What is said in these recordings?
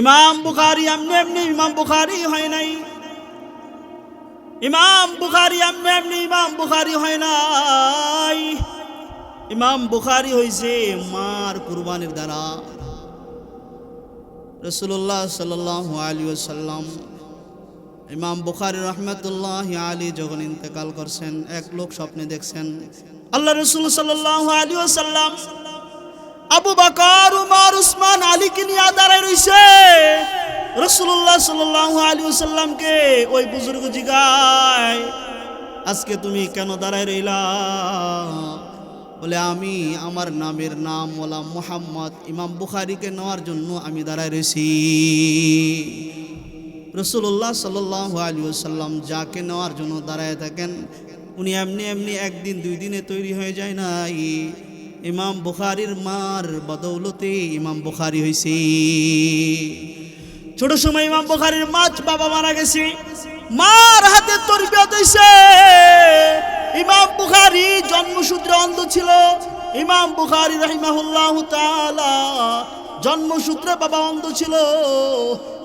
ইমাম বুখারি এমনি এমনি, ইমাম বুখারি হয় নাই। ইমাম বুখারি এমনি এমনি, ইমাম বুখারি হয় নাই। ইমাম বুখারি হয়েছে মার কুরবানির দ্বারা। রসুল্লাহ সাল্লাহ আলী সাল্লাম ইমাম বুখারি রহমতুল্লাহ আলী যখন ইন্তেকাল করছেন, এক লোক স্বপ্নে দেখছেন, আল্লাহ রসুল সাল্লাহ আলী সাল্লাম আবু বাকর, উমর, উসমান, আলীকে নিয়ে দাঁড়ায় রইছে। রসুল্লাহ সাল্লাহ আলী সাল্লামকে ওই বুজুর্গ জিগায়, আজকে তুমি কেন দাঁড়ায় রইলা? বলে, আমি আমার নামের নাম ওলা মোহাম্মদ ইমাম বুখারিকে নেওয়ার জন্য আমি দাঁড়ায় রয়েছি রসুল্লাহ সাল্লাহ আলী সাল্লাম যাকে নেওয়ার জন্য দাঁড়ায় থাকেন, উনি এমনি এমনি একদিন দুই দিনে তৈরি হয়ে যায় নাই। ইমাম বুখারির মার বদৌলতে ইমাম বুখারি হয়েছে ছোট সময় ইমাম বুখারির মাছ বাবা মারা গেছে। মার হাতে তরবিয়ত হইছে। ইমাম বুখারি জন্মসূত্রে অন্ধ ছিল। ইমাম বুখারি রহিমাহুল্লাহ তাআলা জন্মসূত্রে বাবা অন্ধ ছিল।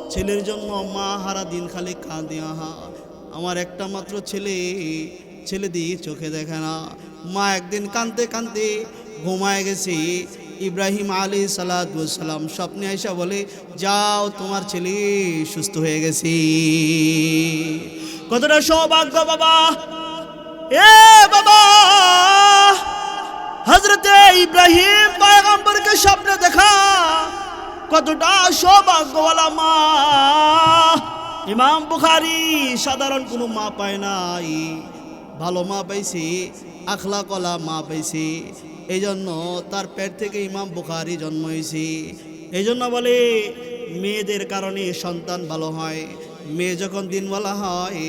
ছেলের জন্য মা হারা দিন খালি কাঁদে, আহা। আমার একটা মাত্র ছেলে ছেলে দিয়ে চোখে দেখে না। মা একদিন কাঁদতে কাঁদতে ঘুমায় গেছি। ইব্রাহিম আলী সালাম স্বপ্নে আইসা বলে, যাও, তোমার ছেলে সুস্থ হয়ে গেছি। কতটা সৌভাগ্য বাবা। এ বাবা হজরতে ইব্রাহিম পয়গম্বরকে স্বপ্নে দেখা, কতটা সৌভাগ্যওয়ালা মা। ইমাম বুখারি সাধারণ কোনো মা পায় নাই। ভালো মা পাইছি আখলা কলা মা পাইছি। এই জন্য তার পেট থেকে ইমাম বুখারি জন্ম হয়েছি এই জন্য বলে, মেয়েদের কারণে সন্তান ভালো হয়। মেয়ে যখন দিনওয়ালা হয়,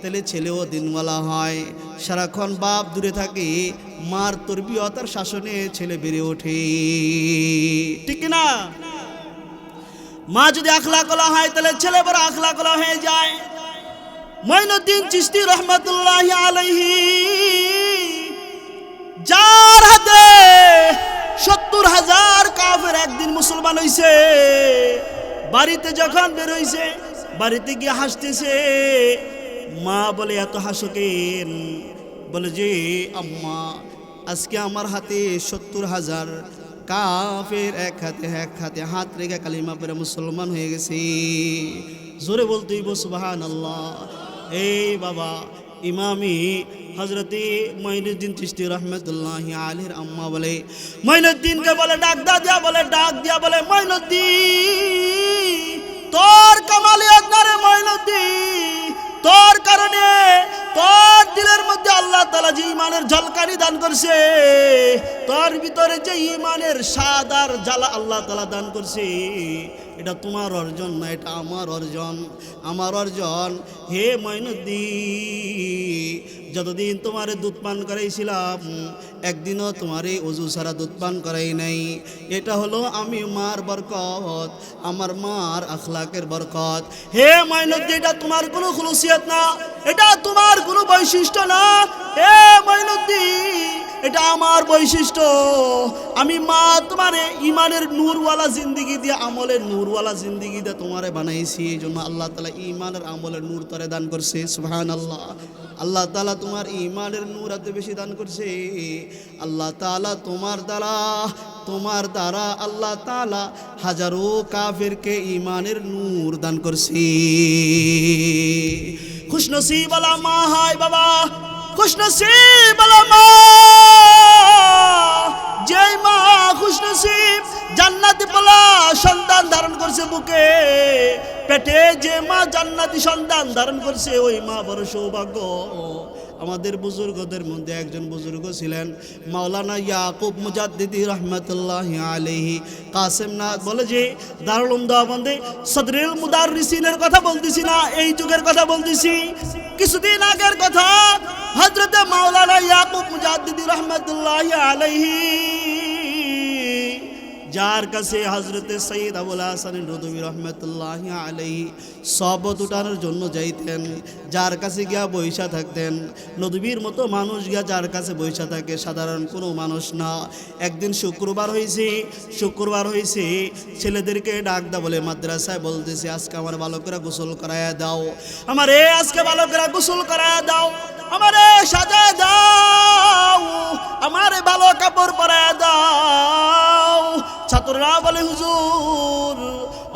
তাহলে ছেলেও দিনওয়ালা হয়। সারাক্ষণ বাপ দূরে থাকে, মার তরবিয়তার শাসনে ছেলে বেড়ে ওঠে। ঠিক না মা যদি আখলা কলা হয়, তাহলে ছেলে বড় আখলা কলা হয়ে যায়। মঈনুদ্দিন চিস্তি রহমতুল্লাহ আলাইহি, যার হাতে সত্তর হাজার কাফের একদিন মুসলমান হইছে, বাড়িতে যখন বেরোইছে, বাড়িতে গিয়ে হাসতেছে, মা বলে, এত হাসো কেন? বলে, যে আম্মা, আজকে আমার হাতে সত্তর হাজার কাফের এক হাতে এক হাতে হাত রেখে কালিমা পরে মুসলমান হয়ে গেছে। জোরে বলতেই সুবাহান আল্লাহ এই বাবা, ইমামি হজরতে মঈনুদ্দিন চিস্তি রহমতুল্লাহ আলীর আম্মা বলে, মঈনুদ্দিনকে বলে ডাক, দা দিয়া বলে, ডাক দিয়া বলে, মঈনুদ্দিন, তোর কামালি আজনারে মঈনুদ্দিন, তোর কারণে তোর দিলের মধ্যে আল্লাহ তালা যে ইমানের ঝলকানি দান করছে, তোর ভিতরে যে ইমানের স্বাদ আর জ্বালা আল্লাহ তালা দান করছে এটা তোমার অর্জন না, এটা আমার অর্জন। আমার অর্জন, হে মঈনুদ্দি যতদিন তোমার দুধ পান করাইছিলাম, একদিনও তোমার এই অজু সারা দুধ পান করাই নাই। এটা হলো আমি মার বরকত, আমার মার আখলাকের বরকত। হে মঈনুদ্দি এটা তোমার কোনো খুলুসিয়ত না। এটা তোমার কোনো বৈশিষ্ট্য না। হে মঈনুদ্দি এটা আমার বৈশিষ্ট্য। আমি মা তোমার ইমানের নূরওয়ালা জিন্দিগি দিয়ে, আমলের নূরওয়ালা জিন্দিগি দিয়ে তোমারে বানাইছি। এই জন্য আল্লাহ তালা ইমানের আমলের নূর তরে দান করছে। সুহান আল্লাহ আল্লাহ তালা তোমার ইমানের নূর এত বেশি দান করছে। আল্লাহ তালা তোমার দ্বারা তোমার দ্বারা আল্লাহ তালা হাজারো কাফেরকে ইমানের নূর দান করছে। খুশনসিব আলা মা, হায় বাবা। খুশনসিব আলা মা। যেই মা খুশনসিব জান্নাতি বলা সন্তান ধারণ করছে বুকে। পেটে যে মা জান্নাতি সন্তান ধারণ করছে, ওই মা বড় সৌভাগ্য। আমাদের বুজুর্গদের মধ্যে একজন বুজুর্গ ছিলেন মাওলানা ইয়াকুব মুজাদ্দিদি রহমতুল্লাহ আলহি কাসেম নাথ বলে যে দারুল উমদাবন্দে সদরুল মুদারিসিনের কথা বলতেছি না, এই যুগের কথা বলতেছি। কিছুদিন আগের কথা হজরত মাওলানা ইয়াকুব মুজাদ্দিদি রহমতুল্লাহ আলহি যার কাছে হজরতে সঈদ আবুল হাসান রুদবি রহমতুল্লাহ আলাই শপথ উঠানোর জন্য যাইতেন, যার কাছে গিয়া বৈশা থাকতেন। নদীর মতো মানুষ গিয়া যার কাছে বৈশা থাকে, সাধারণ কোনো মানুষ না। একদিন শুক্রবার হয়েছে শুক্রবার হয়েছে ছেলেদেরকে ডাক দা বলে মাদ্রাসায় বলতেছে, আজকে আমার বালকেরা গোসল করায়া দাও। আমার এ আজকে বালকেরা গোসল করায়া দাও। আমারে সাজা দাও আমারে ভালো কাপড় পরা দাও। ছাত্ররা বলে হুজুর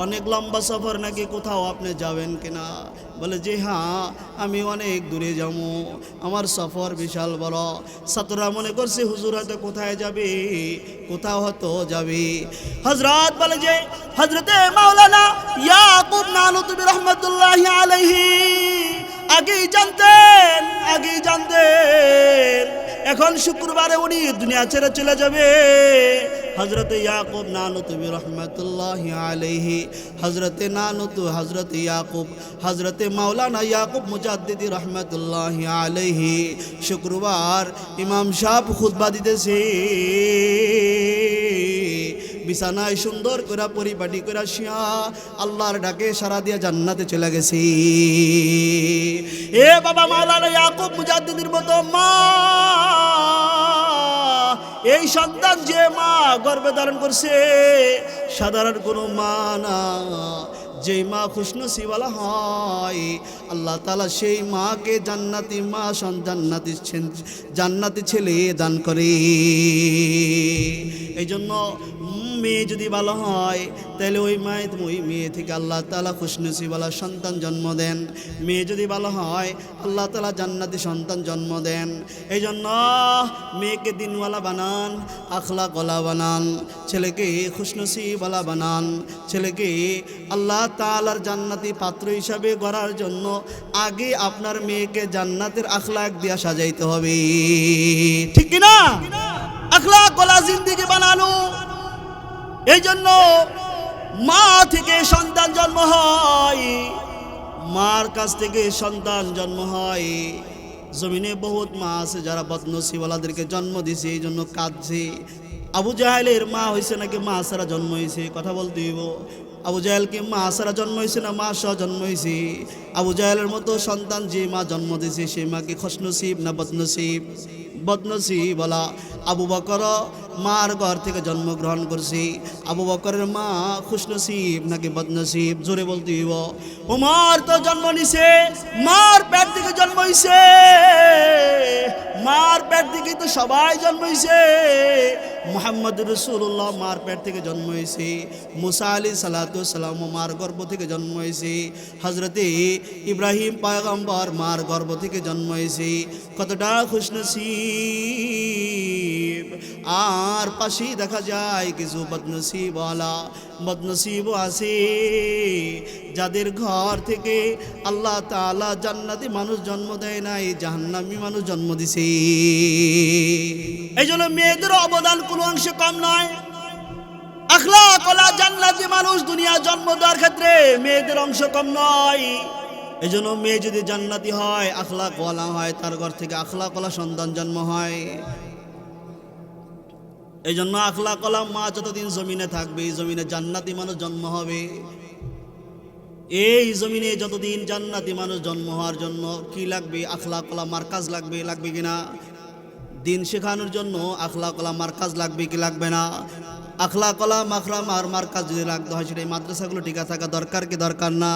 অনেক লম্বা সফর নাকি কোথাও আপনি যাবেন কিনা? বলে যে হ্যাঁ আমি অনেক দূরে যাব। আমার সফর বিশাল বড়। ছাত্ররা মনে করছে, হুজুর হয়তো কোথায় যাবে, কোথাও হয়তো যাবে। হজরত বলে যে হজরতে মাওলানা ইয়াকুব নানুতুবি রহমতুল্লাহ আলাইহি, আগেই জানতেন আগেই জানতেন। এখন শুক্রবারে উনি দুনিয়া ছেড়ে চলে যাবে। হজরতে ইয়াকুব নানুতুবি রহমতুল্লাহ আলহি হজরতে নানুতু হজরত ইয়াকুব হজরতে মাওলানা ইয়াকুব মুজাদ্দিদি রহমতুল্লাহ আলাইহি, শুক্রবার ইমাম সাহ খুদ্া দিতেছে। বিছানায় সুন্দর করে পরিপাটি করে শিয়া আল্লাহর ডাকে সারা দিয়া জান্নাতে চলে গেছি। এ বাবা মাওলানা ইয়াকুব মুজাদ্দিদির মতো মা, এই সন্তান যে মা গর্ভে ধারণ করছে, সাধারণ কোনো মা না। যেই মা খুশনসিওয়ালা হয়, আল্লাহ তালা সেই মাকে জান্নাতি মা সন জান্নাতি জান্নাতি ছেলে দান করে। এই জন্য মেয়ে যদি ভালো হয়, তাহলে ওই মায়ের ওই মেয়ে থেকে আল্লাহ তালা খুশনসিওয়ালা সন্তান জন্ম দেন। মেয়ে যদি ভালো হয়, আল্লাহ তালা জান্নাতি সন্তান জন্ম দেন। এই জন্য মেয়েকে দিনওয়ালা বানান আখলা গলা বানান, ছেলেকে খুশনসিওয়ালা বানান, ছেলেকে আল্লাহ তালার জান্নাতি পাত্র হিসাবে গড়ার জন্য আগে আপনার মেয়েকে জান্নাতের আখলাক দিয়া সাজাইতে হবে। ঠিক না জিন্দিগি বানানো। এই জন্য মা থেকে সন্তান জন্ম হয়, মার কাছ থেকে সন্তান জন্ম হয়। জমিনে বহুত মা আছে যারা বদনসিওয়ালাদেরকে জন্ম দিছে, এই জন্য কাঁদছে। আবু জাহেলের মা হয়েছে নাকি মা সারা জন্ম হয়েছে কথা বলতে হইব। আবু জাহেলকে মা সারা জন্ম হয়েছে না মা সহ জন্ম হয়েছে আবু জাহেলের মতো সন্তান যে মা জন্ম দিয়েছে সেই মাকে খসনসিব না বদনসিব? বদনসিব বলা আবু বকর মার ঘর থেকে জন্মগ্রহণ করছি। আবু বকরের মা খুশনসিব নাকি বদনসিব? জোরে বলতে হইব। মার তো জন্ম নিছে, মার পেট থেকে জন্ম হইছে। মার পেট থেকে তো সবাই জন্ম হইছে। মোহাম্মদ রসুল্লাহ মার পেট থেকে জন্ম হয়েছে, মুসা আলী সালাতু সালাম মার গর্ভ থেকে জন্ম হয়েছে হজরতে ইব্রাহিম পায়গম্বর মার গর্ভ থেকে জন্ম হয়েছে, কতটা আর পাশেই দেখা যায় কিছু বদনসিবওয়ালা। বদনসিবও আছে। যাদের ঘর থেকে আল্লাহ তালা জান্নাতি মানুষ জন্ম দেয় নাই, জাহান্নামী মানুষ জন্ম দিছে। এই জন্য মেয়েদের অবদান কোনো অংশে কম নয়। আখলা কলা জান্নাতি মানুষ জন্ম দেওয়ার ক্ষেত্রে মেয়েদের অংশ কম নয়। মেয়ে যদি জান্নাতি হয় আখলা কলা হয়, তার ঘর থেকে আখলা কলা সন্তান জন্ম হয়। এই জন্য আখলা কলাম মা যতদিন জমিনে থাকবে, এই জমিনে জান্নাতি মানুষ জন্ম হবে। এই জমিনে যতদিন জান্নাতি মানুষ জন্ম হওয়ার জন্য কি লাগবে? আখলা কলা মার্কাজ লাগবে লাগবে কিনা? দিন শেখানোর জন্য আখলা কলা মার্কাজ লাগবে কি লাগবে না? আখলা কলা মাখরাম আর মার্কাজ যদি রাখতে হয়, সেটা এই মাদ্রাসাগুলো টিকে থাকা দরকার কি দরকার না?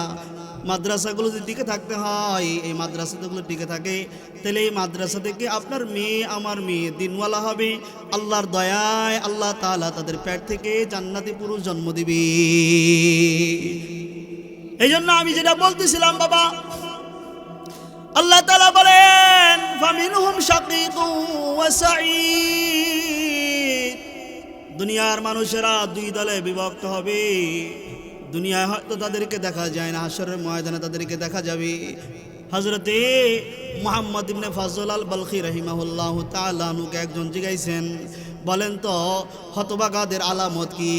মাদ্রাসাগুলো যদি টিকে থাকতে হয়, এই মাদ্রাসাগুলো টিকে থাকে, তাহলে এই মাদ্রাসা থেকে আপনার মেয়ে আমার মেয়ে দিনওয়ালা হবে। আল্লাহর দয়ায় আল্লাহ তালা তাদের পেট থেকে জান্নাতি পুরুষ জন্ম দিবে। এই জন্য আমি যেটা বলতেছিলাম, বাবা, আল্লাহ তালা বলেন, ফামিনহুম শাকিকুন ওয়া সাঈদ। দুনিয়ার মানুষেরা দুই দলে বিভক্ত হবে। দুনিয়ায় হয়তো তাদেরকে দেখা যায় না হাসরের ময়দানে তাদেরকে দেখা যাবে। হজরতে মোহাম্মদ ইবনে ফজল আল বলখি রহিমাহুল্লাহ তালুকে একজন জিগাইছেন, বলেন তো, হতবাগাদের আলামত কি?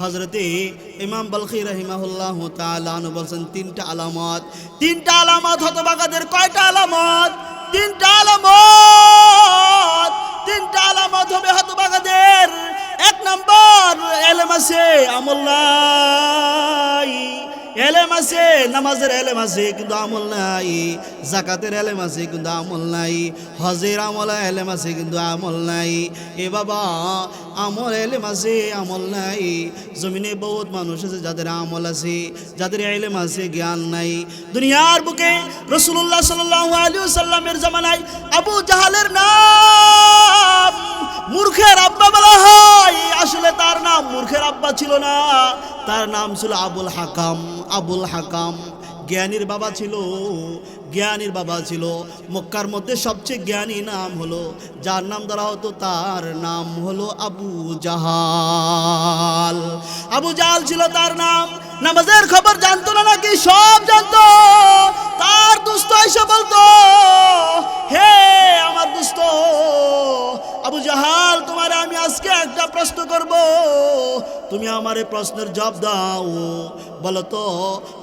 হজরতে ইমাম বলখি রহিমাহুল্লাহ তালু বলছেন, তিনটা আলামত। তিনটা আলামত, হতবাগাদের কয়টা আলামত? তিনটা আলামত! তিনটা আলামত হবে হতবাগাদের। এক নম্বর, এলেম আছে, আমল নাই। এলেম আছে, নামাজের এলেম আছে, কিন্তু আমল নাই। জাকাতের এলেম আছে, কিন্তু আমল নাই। হজের আমল এলেম আছে, কিন্তু আমল নাই। এ বাবা, আমল এলেম আছে, আমল নাই। জমিনে বহুত মানুষ আছে যাদের আমল আছে, যাদের এলেম আছে, জ্ঞান নাই। দুনিয়ার বুকে রসুল্লাহ সাল্লাহ আলী সাল্লামের জামানায় আবু জাহালের নাম মূর্খের আব্বা বলা হয়। আসলে তার নাম মূর্খের আব্বা ছিল না। তার নাম ছিল আবুল হাকাম। আবুল হাকাম জ্ঞানীর বাবা ছিল। জ্ঞানীর বাবা ছিল। মক্কার মধ্যে সবচেয়ে জ্ঞানী নাম হলো, যার নাম ধরা হতো তার নাম হলো আবু জাহাল। আবু জাহাল ছিল তার নাম। নামাজের খবর জানতো না নাকি? সব জানতো। তার দুস্থ এসে বলতো, হে আমার দুস্থ, আবু জাহাল, তোমার আমি আজকে একটা প্রশ্ন করব। তুমি আমার এই প্রশ্নের জবাব দাও। বলো তো,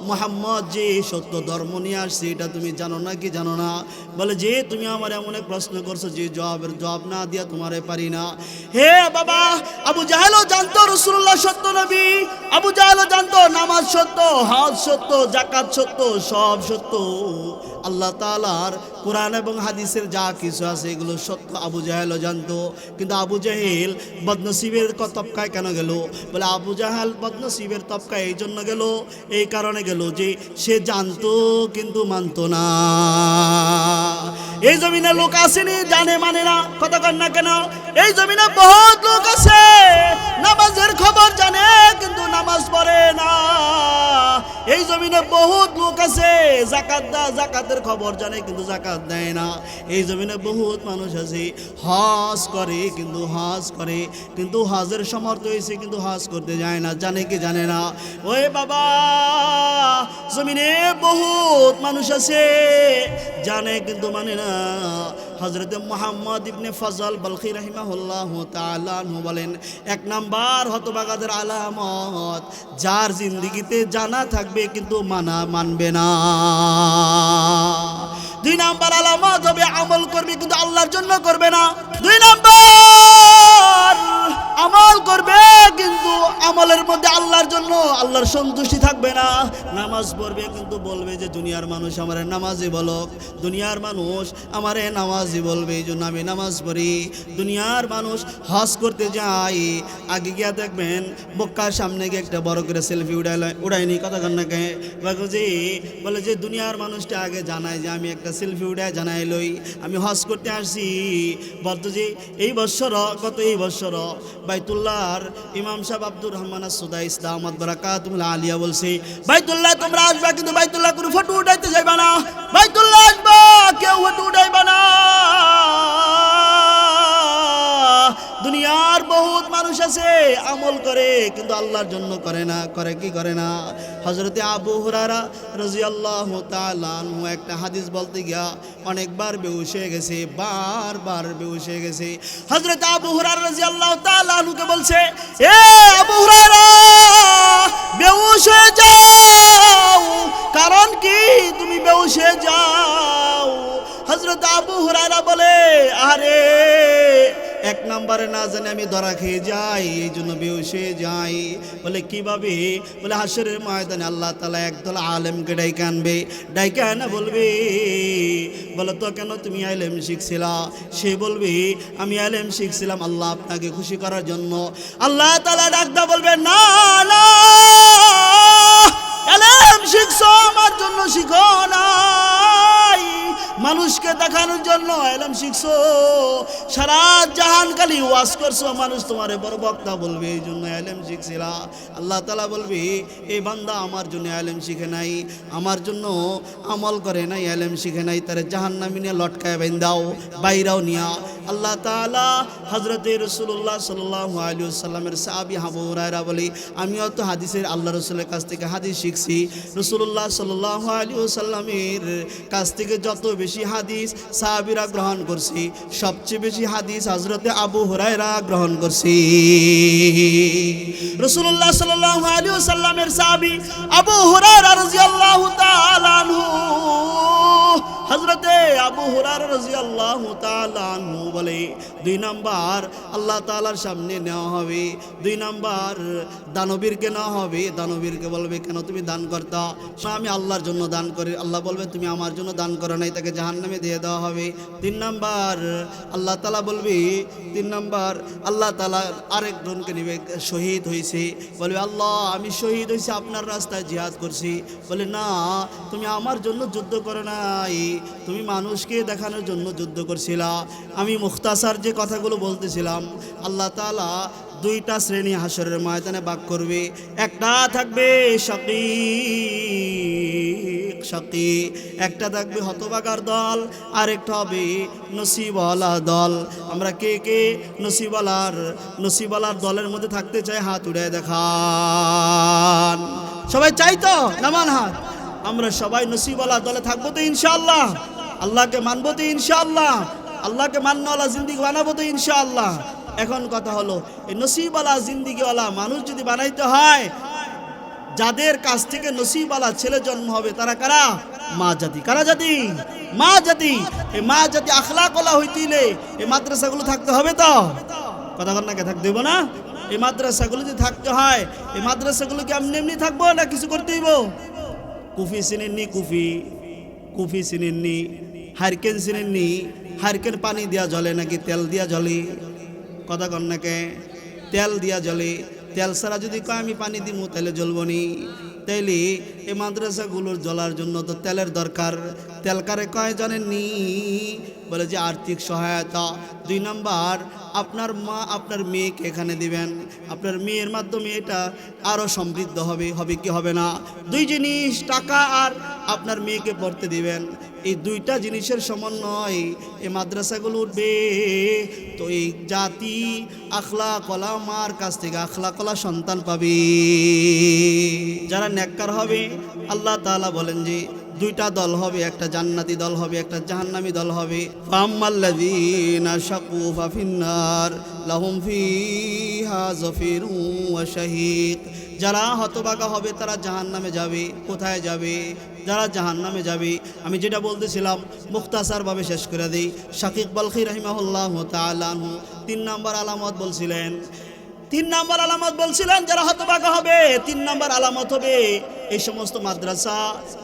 মোহাম্মদ যে সত্য ধর্ম নিয়ে আসছে, এটা তুমি জানো না কি জানো না? বলে, যে তুমি আমার এমন এক প্রশ্ন করছ, যে জবাবের জবাব না দিয়া তোমারে পারি না। হে বাবা, আবু জাহেলও জানতো রসুল্লাহ সত্য, নবী। আবু জাহেলও জানতো নামাজ সত্য, হজ সত্য জাকাত সত্য, সব সত্য। আল্লাহ তালার কোরআন এবং হাদিসের যা কিছু আছে এগুলো সত্য। আবু জাহেলও জানতো, কিন্তু আবু জাহেল বদনসিবের তপকায় কেন গেল? বলে আবু জাহাল বদনসিবের তবকায় এই জন্য গেল, এই কারণে গেল যে সে জানতো কিন্তু মানতো না। এই জমিনে লোক আসেনি, জানে মানে না, কথা কন না কেন? এই জমিনে বহুত লোক আছে, নামাজের খবর জানে কিন্তু নামাজ পড়ে না। এই জমিনে বহুত লোক আছে, জাকাত দা খবর জানে, কিন্তু জাকাত দেয় না। এই জমিনে বহুত মানুষ আছে, হজ করে, কিন্তু হজ করে, কিন্তু হজের সমর্থ হয়েছে, কিন্তু হজ করতে যায় না, জানে কি জানে না। ওই বাবা, জমিনে বহুত মানুষ আছে, জানে কিন্তু মানে না। হজরত মোহাম্মদ ইবনে ফজল বলখি রহিমাহুল্লাহ তালানহু বলেন, এক নাম্বার হতবাগাদের আলামত, যার জিন্দিগিতে জানা থাকবে কিন্তু মানা মানবে না। দুই নাম্বার আলামত হবে আমল করবে কিন্তু আল্লাহর জন্য করবে না। দুই নাম্বার আমল করবে কিন্তু আমলের মধ্যে আল্লাহর জন্য আল্লাহর সন্তুষ্টি থাকবে না। নামাজ পড়বে কিন্তু বলবে যে, দুনিয়ার মানুষ আমার নামাজি বলক। দুনিয়ার মানুষ আমারে নামাজি বলবে। এই জন্য আমি নামাজ পড়ি। দুনিয়ার মানুষ হজ করতে যাই আগে গিয়া দেখবেন, বক্কার সামনে গিয়ে একটা বড় করে সেলফি উড়াই উড়াইনি। কথা কন্যাকে যে বলে যে, দুনিয়ার মানুষটা আগে জানায় যে, আমি একটা সেলফি উড়াই জানাই লই। আমি হজ করতে আসছি। বলতো যে এই বৎসর কত এই বৎসর বাইতুল্লাহর ইমাম সাহেব আব্দুর রহমান সুদা ইসলাম বারাকাতুল্লাহ আলিয়া বলছে, বাইতুল্লাহ, তোমরা আসবা কিন্তু বাইতুল্লাহ কোনো ফটো উঠাইতে যাইবা না। বাইতুল্লাহ আসবা, কেউ ফটো উঠাইবা না। দুনিয়ার বহুত মানুষ আছে, আমল করে, কিন্তু আল্লাহর জন্য করে না, করে কি করে না? হজরতে আবু হুরারা রাজি আল্লাহ তালু একটা হাদিস বলতে গিয়া অনেকবার বেউস গেছে, বারবার বেউস গেছে। হজরত আবু হুরার রাজি আল্লাহ তালুকে বলছে, এ আবু হুরারা বেউস যাও। কারণ কি? তুমি বেউস হয়ে যাও। হজরত আবু হুরারা বলে আরে এক নম্বরে না জানি আমি ধরা খেয়ে যাই, এই জন্য বেউসে যাই। বলে কীভাবে বলে, হাসরের ময়দানে আল্লাহ তালা একদল আলেমকে ডাইকে আনবে। ডাইকে আনা, বলবে, বলে তো, কেন তুমি আলেম শিখছিলা? সে বলবে, আমি আলেম শিখছিলাম আল্লাহ আপনাকে খুশি করার জন্য। আল্লাহ তালা ডাকদা বলবে, না না, আলেম শিখছো, আমার জন্য শিখো নাই মানুষকে দেখানোর জন্য এলাম শিখছো। সারা জাহান খালি ওয়াজ করছ, মানুষ তোমার বড় বক্তা বলবে, এই জন্য এলেম শিখছিলা। আল্লাহ তালা বলবে এই বান্দা, আমার জন্য এলেম শিখে নাই, আমার জন্য আমল করে নাই, এলেম শিখে নাই, তার জাহান নামিনে লটকায় বেন দাও বাইরাও নিয়া। আল্লাহ তালা হজরতে রসুল্লাহ সাল্লাহ আলিয়াল্লামের সাহাবি হাবু রায়রা বলি আমিও তো হাদিসের আল্লাহ রসুলের কাছ থেকে হাদিস শিখছি। রসুল্লাহ সাল্লাহ আলিয়াল্লামের কাছ থেকে যত বেশি হাদিস সাহাবিরা গ্রহণ করছি। সবচেয়ে বেশি হাদিস হজরতে আবু হরাইরা গ্রহণ করছি। রসুল্লাহ সাল্লাহ আলিয়াল্লামের সাহাবি আবু হরাই রাজিয়াল্লাহু তাআলা হজরতে আবু হুরার রাদিয়াল্লাহু তাআলা আনহু বলে, দুই নাম্বার আল্লাহ তাআলার সামনে নেওয়া হবে, দুই নাম্বার দানবীরকে নেওয়া হবে, দানবীরকে বলবে, কেন তুমি দান করতা? আমি আল্লাহর জন্য দান করি আল্লাহ বলবে, তুমি আমার জন্য দান করো নাই, তাকে জাহান্নামে দিয়ে দেওয়া হবে। তিন নাম্বার আল্লাহ তাআলা বলবে, তিন নাম্বার আল্লাহ তাআলা আরেকজনকে নিবে, শহীদ হয়েছে বলবে, আল্লাহ, আমি শহীদ হয়েছি আপনার রাস্তায় জিহাদ করছি। বলে, না, তুমি আমার জন্য যুদ্ধ করো নাই। তুমি মানুষকে দেখানোর জন্য যুদ্ধ করছিলা। আমি মুখতাসার যে কথাগুলো বলতেছিলাম, আল্লাহ তালা দুইটা শ্রেণি হাসরের ময়দানে বাক করবে। একটা থাকবে শাকি একটা থাকবে হতবাগার দল আর একটা হবে নসিবওয়ালা দল। আমরা কে কে? নসিবওয়ালার নসিবওয়ালার দলের মধ্যে থাকতে চাই, হাত উড়ে দেখান। সবাই চাই তো নামান হাত। আমরা সবাই নসিবওয়ালা দলে থাকব তো ইনশাআল্লাহ। আল্লাহকে মানবো তো ইনশাআল্লাহ। আল্লাহকে মান্যওয়ালা জিন্দিগি বানাবো তো ইনশাআল্লাহ। এখন কথা হলো, এই নসিবওয়ালা জিন্দিগিওয়ালা মানুষ যদি বানাইতে হয়, যাদের কাছ থেকে নসিবওয়ালা ছেলে জন্ম হবে, তারা কারা? মা জাতি। কারা জাতি? মা জাতি। এই মা জাতি আখলাকলা হইতিলে এই মাদ্রাসাগুলো থাকতে হবে তো? কথা কন্যাকে থাকতে হইব না? এই মাদ্রাসাগুলো যদি থাকতে হয়, এই মাদ্রাসাগুলো কি এমনি এমনি থাকব না কিছু করতে হইব? কুফি চিনেননি কুফি কুফি চিনেননি হারকেন চিনেননি হারকেন পানি দিয়া জলে নাকি তেল দিয়া জলে কথা কন্যাকে তেল দিয়া জলে তেল ছাড়া যদি কয়, আমি পানি দিমু তাহলে জ্বলবো নি। তাইলে এই মাদ্রাসাগুলোর জ্বলার জন্য তো তেলের দরকার। তেল কারে কয় জানেননি? বলে যে, আর্থিক সহায়তা। দুই নাম্বার, আপনার মা আপনার মেয়েকে এখানে দিবেন। আপনার মেয়ের মাধ্যমে এটা আরও সমৃদ্ধ হবে হবে কি হবে না? দুই জিনিস, টাকা আর আপনার মেয়েকে পড়তে দিবেন। এই দুইটা জিনিসের সমন্বয় এই মাদ্রাসাগুলো উঠবে। তো এই জাতি আখলা কলা মার কাছ থেকে আখলা কলা সন্তান পাবে। যারা নেককার হবে, আল্লাহ তাআলা বলেন যে, দুইটা দল হবে, একটা জান্নাতি দল হবে, একটা জাহান্নামী দল হবে। ফাম্মাল্লাযীনা ফাফিন্নার লাহুম ফিহা শাহীক। যারা হতবাগা হবে, তারা জাহান নামে যাবে। কোথায় যাবে? যারা জাহান নামে যাবে? আমি যেটা বলতেছিলাম মুখতাসারভাবে শেষ করে দিই। শাকিক বালখি রহিমাহুল্লাহ তিন নম্বর আলামত বলছিলেন তিন নম্বর আলামত বলছিলেন, যারা হতবাগা হবে, তিন নম্বর আলামত হবে, এই সমস্ত মাদ্রাসা,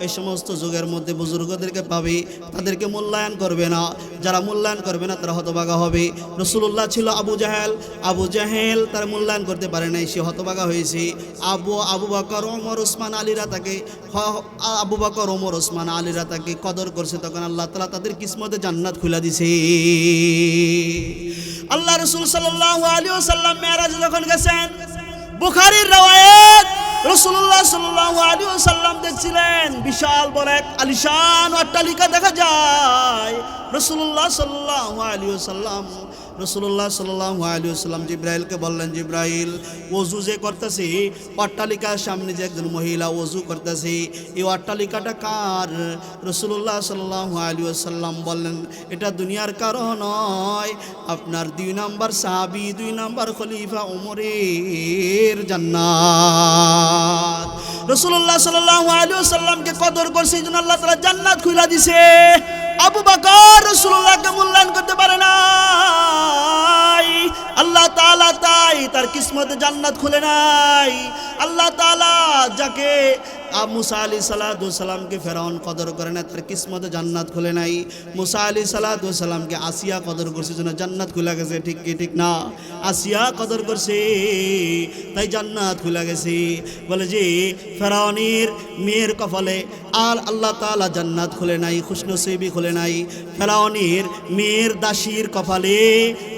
এই সমস্ত যুগের মধ্যে বুজুর্গদেরকে পাবে, তাদেরকে মূল্যায়ন করবে না। যারা মূল্যায়ন করবে না, তারা হতবাগা হবে। রসুল্লাহ ছিল আবু জাহেল আবু জাহেল তার মূল্যায়ন করতে পারে নাই, সে হতবাগা হয়েছে। আবু আবু বাকর, ওমর ওসমান আলীরা তাকে আবু বাকর, ওমর ওসমান আলীরা তাকে কদর করছে, তখন আল্লাহ তালা তাদের কিসমতে জান্নাত খুলে দিছে। আল্লাহ রসুল সাল্লাহ আলী সাল্লাম মেয়ারাজ যখন গেছেন, বুখারির রাওয়ায়াত রসুল্লাহ সাল্লাহ আলী সাল্লাম দেখছিলেন বিশাল বড় এক আলিশান অট্টালিকা দেখা যায়। রসুল্লাহ সাল্লাহ আলী সাল্লাম রসুল্লাহ সাল্লাহ আলী সাল্লাম জিব্রাইলকে বললেন, জিব্রাইল ওজু যে করতেছে, অট্টালিকার সামনে যে একজন মহিলা ওজু করতেছে, এই অট্টালিকাটা কার? রসুল্লাহ সাল্লাহ আলী সাল্লাম বললেন, এটা দুনিয়ার কারণ নয়। আপনার দুই নাম্বার সাহাবি, দুই নাম্বার খলিফা ওমরের জান্নাত। রসুল্লাহ সাল্লাহ আলী সাল্লামকে কদর করছে জন্য আল্লাহ তালা জান্নাত খুলা দিছে। আবু বাকর রসুল্লাহকে মূল্যায়ন করতে পারে নাই। আল্লাহ তাআলা তাই তার কিসমতে জান্নাত খুলে নাই। আল্লাহ তাআলা যাকে মুসা আলী সালাদুসাল্লামকে ফেরাউন কদর করে না তার কিসমতে জান্নাত খুলে নাই। মুসা আলী সালাদুসাল্লামকে আসিয়া কদর করছে জন্য জান্নাত খুলে গেছে, ঠিক কি, ঠিক না? আসিয়া কদর করছে, তাই জান্নাত খুলে গেছে। বলে যে, ফেরাউনের মেয়ের কপালে আর আল্লাহ তাআলা জান্নাত খুলে নাই খুশনসিবি খুলে নাই। ফেরাউনের মেয়ের দাসীর কপালে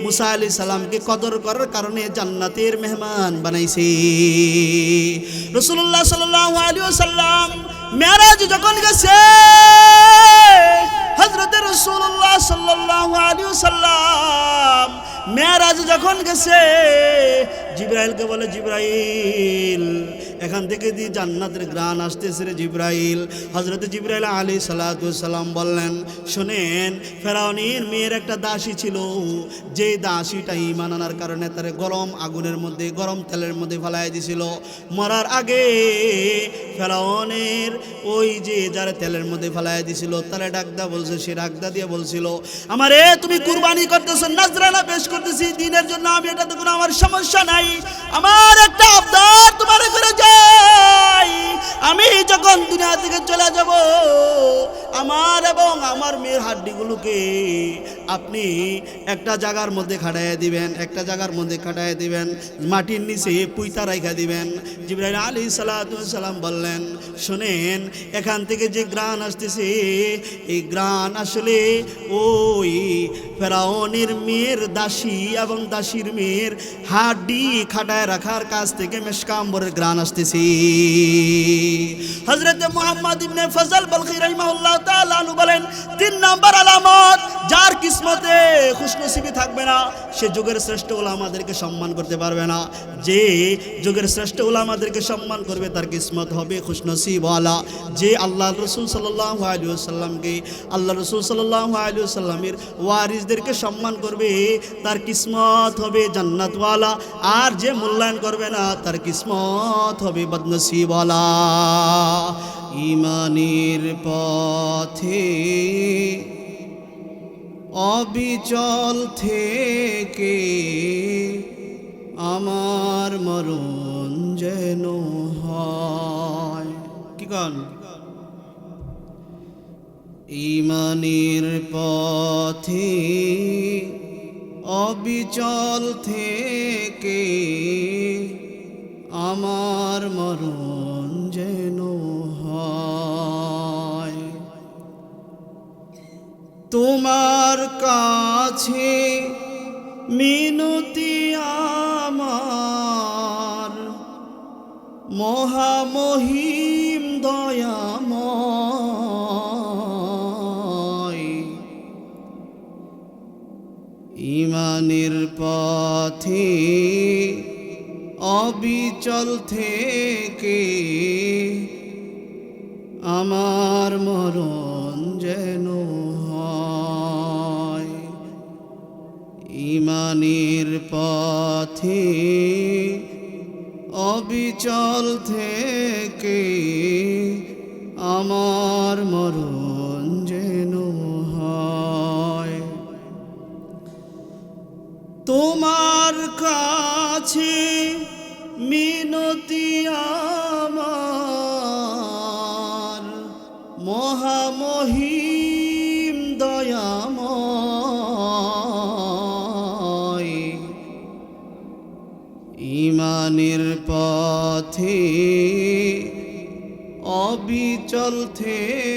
মুসা আলী সালামকে কদর করার কারণে জান্নাতের মেহমান বানাইছে। রসুল্লাহ সাল্লাহ আলী সাল্লাম মেয়ারাজ যখন গেছে হজরত রসুল্লাহ সাল্লাহ আলী সাল্লাম মেয়ারাজ যখন গেছে, জিব্রাইলকে বলে, জিব্রাইল, এখান থেকে দিয়ে জান্নাতের গ্রান আসতেছে রে জিব্রাইল। হজরত জিব্রাইল আলী সালাম বললেন, শোনেন, ফেরাউনির মেয়ের একটা দাসী ছিল। যে দাসীটা ইমান আনার কারণে তার গরম আগুনের মধ্যে, গরম তেলের মধ্যে ফেলাই দিছিল। মরার আগে ফেরাউনের ওই যে যারা তেলের মধ্যে ফেলাই দিছিল, তারা ডাকদা বলছে, সে ডাকদা দিয়ে বলছিল, আমারে তুমি কুরবানি করতেছো, নাজরানা পেশ করতেছি দিনের জন্য আমি এটাতে কোনো আমার সমস্যা নাই। আমার একটা আবদার তোমার যাই আমি যখন দুনিয়া থেকে চলে যাব, আমার এবং আমার মেয়ের হাড্ডিগুলোকে আপনি একটা জায়গার মধ্যে খাটাইয়া দিবেন, একটা জায়গার মধ্যে খাটাইয়া দিবেন, মাটির নিচে পুইতা রাইখা দিবেন। জিব্রাইল আলী সালাম বললেন, শোনেন, এখান থেকে যে গ্রান আসতেছে, এই গ্রান আসলে ওই ফেরাউনের মেয়ের দাসী এবং দাসীর মেয়ের হাড্ডি খাটায় রাখার কাছ থেকে মেশকাম্বরের গ্রান আসতেছে। হজরত মোহাম্মদ ইবনে ফজল বলখি রহিমাহুল্লাহ তাআলা বলেন, তিন নাম্বার আলামত, যার কিসমতে খুশনসিবি থাকবে না, সে যুগের শ্রেষ্ঠ ওলামাদেরকে সম্মান করতে পারবে না। যে যুগের শ্রেষ্ঠ ওলামাদেরকে সম্মান করবে, তার কিসমত হবে খুশনসিবওয়ালা। যে আল্লাহ রসুল আল্লাহ রসুল ওয়ারিসদেরকে সম্মান করবে, তার কিসমত হবে জান্নাতওয়ালা। আর যে মূল্যায়ন করবে না, তার কিসমত হবে বদনসিবওয়ালা। ইমানের পথে অবিচল থেকে আমার মরণ যেন হয়। কি কন? ইমানের পথে অবিচল থেকে আমার মরণ যেন তোমার কাছে মিনতি আমার মহামহিম দয়াময়। ইমানের পথে অবিচল থেকে আমার মরণ যেন ইমানের পথে অবিচল থেকে আমার মরণ যেন হয়। তোমার কাছে পথে অবিচল থেকে